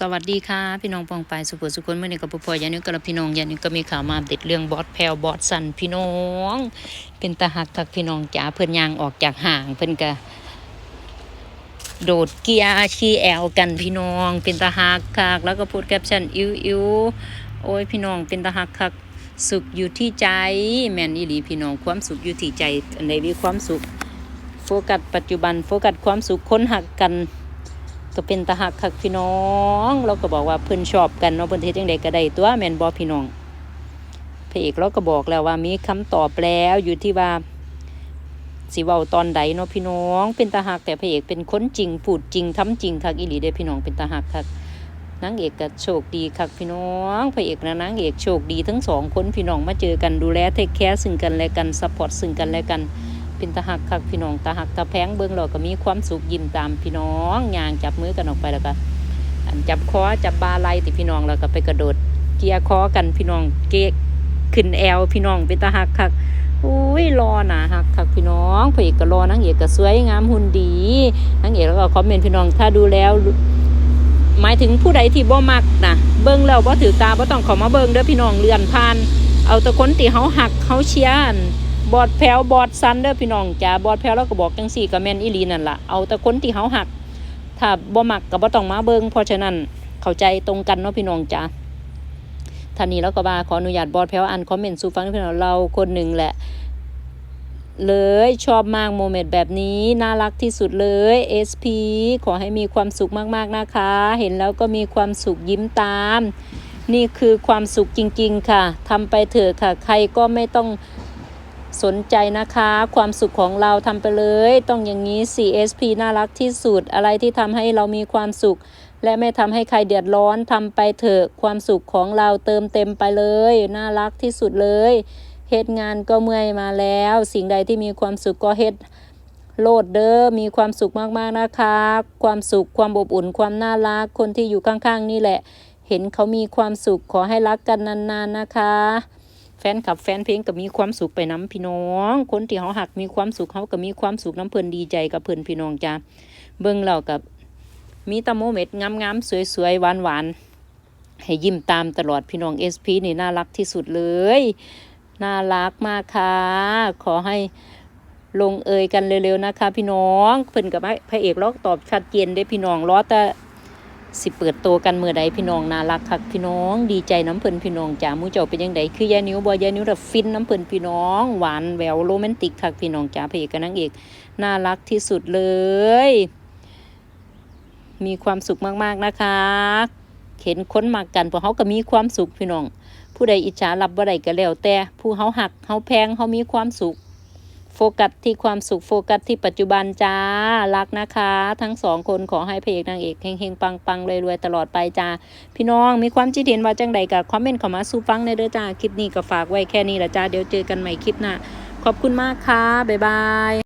สวัสดีค่ะ พี่น้องปองปายสุขสุขคนเมื่อนี้กับพ่อยานิกับพี่น้องยานิก็มีข่าวมาอัปเด็ดเรื่องบอสแพลวบอสสันพี่น้อง เป็นตาหักทักพี่น้องจ๋าเพิ่นยางออกจากห่างเพิ่นก็โดดเกียร์ชีแอลกันพี่น้อง เป็นตาหักคักแล้วก็พูดแคปชั่นอิวอิวโอ้ยพี่น้องเป็นตาหักคักสุขอยู่ที่ใจ แมนอีหลีพี่น้องความสุขอยู่ที่ใจอันใดมีความสุข โฟกัสปัจจุบันโฟกัสความสุขคนหักกัน ก็เป็นตาหักคักพี่น้อง เราก็บอกว่าเพิ่นชอบกันเนาะเพิ่นเฮ็ดจังไดก็ได้ตัวแม่นบ่พี่น้องพระเอกเราก็บอกแล้วว่ามีคำตอบแล้วอยู่ที่ว่าสิเว้าตอนใดเนาะพี่น้อง เป็นตาหักแต่พระเอกเป็นคนจริงพูดจริงทำจริงคักอีหลีเด้พี่น้องเป็นตาหักคักนางเอกก็โชคดีคักพี่น้องพระเอกและนางเอกโชคดีทั้งสองคนพี่น้องมาเจอกันดูแลเทคแคร์ซึ่งกันและกันซัพพอร์ตซึ่งกันและกัน เป็นตาหักคักพี่น้องตาหักตาแพงเบิ่งเราก็มีความสุขยิ้มตามพี่น้องยางจับมือกันออกไปแล้วก็อันจับคอจับบาไลติพี่น้องแล้วก็ไปกระโดด เกียร์คอกันพี่น้องเกะขึ้นแอลพี่น้องเป็นตาหักคักอุ้ยรอหนาหักคักพี่น้องพระเอกก็รอนางเอกก็สวยงามหุ่นดีนางเอกแล้วก็คอมเมนต์พี่น้องถ้าดูแล้วหมายถึงผู้ใดที่บ่มักนะเบิ่งแล้วบ่ถือตาบ่ต้องข้ามาเบิ่งเด้อพี่น้องเลื่อนผ่าน เอาต่คนที่เฮาหักเฮาเชียร์อั่น บอดแผวบอดซันเด้อพี่น้องจ้าบอดแผวแล้วก็บอกจังซี่ก็แมนอีลีนั่นล่ะเอาแต่คนที่เฮาหัก ถ้าบ่มักก็บ่ต้องมาเบิงเพราะฉะนั้นเข้าใจตรงกันเนาะพี่น้องจ้าท่านนี้แล้วก็ว่าขออนุญาตบอดแผวอ่านคอมเมนต์สู่ฟังพี่น้องเราคนหนึ่งแหละ เลยชอบมากโมเมนต์แบบนี้น่ารักที่สุดเลย SP ขอให้มีความสุขมากๆนะคะ เห็นแล้วก็มีความสุขยิ้มตาม นี่คือความสุขจริง ๆ ค่ะทำไปเถอะค่ะ ใครก็ไม่ต้อง สนใจนะคะ ความสุขของเราทำไปเลย ต้องอย่างนี้ CSP น่ารักที่สุด อะไรที่ทำให้เรามีความสุข และไม่ทำให้ใครเดือดร้อนทำไปเถอะ ความสุขของเราเติมเต็มไปเลย น่ารักที่สุดเลยเฮ็ดงานก็เมื่อยมาแล้ว สิ่งใดที่มีความสุขก็เฮ็ดโลดเด้อมีความสุขมากๆนะคะ ความสุขความอบอุ่นความน่ารักคนที่อยู่ข้างๆนี่แหละ เห็นเขามีความสุขขอให้รักกันนานๆนะคะ แฟนคลับแฟนเพลงก็มีความสุขไปน้ำพี่น้อง คนที่เขาหักมีความสุขเขาก็มีความสุขน้ำเพลินดีใจกับเพลินพี่น้องจ้าเบิ่งเรากับมีตะโมเม็ดงามๆสวยๆหวานๆให้ยิ้มตามตลอดพี่น้อง SP นี่น่ารักที่สุดเลยน่ารักมากค่ะ ขอให้ลงเอยกันเร็วๆนะคะ พี่น้องเพิ่นกับพระเอกล็อกตอบชัดเจนได้พี่น้องรอแต่ สิเปิดโตวกันเมื่อใดพี่น้องน่ารักคักพี่น้อง ดีใจน้ำเพิ่นพี่น้องจ๋ามูเจ้าเป็นยังไงคือยานิ้วบ่ยานิ้วแบบฟินน้ำเพิ่นพี่น้อง หวานแหววโรแมนติกคักพี่น้องจ๋าพระเอกกับนางเอกน่ารักที่สุดเลย มีความสุขมากๆนะคะเห็นค้นมากกันพราะเขาก็มีความสุขพี่น้อง ผู้ใดอิจฉารับบ่ได้ก็แล้วแต่ผู้เฮาหักเฮาแพงเฮามีความสุข โฟกัสที่ความสุขโฟกัสที่ปัจจุบันจ้า รักนะคะ ทั้งสองคนขอให้พระเอกนางเอกเฮงๆ ปังๆรวยๆ ตลอดไปจ้า พี่น้องมีความคิดเห็นว่าจังใดกับคอมเมนต์เข้ามาสู้ฟังในเด้อจ้า คลิปนี้ก็ฝากไว้แค่นี้ละจ้า เดี๋ยวเจอกันใหม่คลิปหน้า ขอบคุณมากค่ะ บ๊ายบาย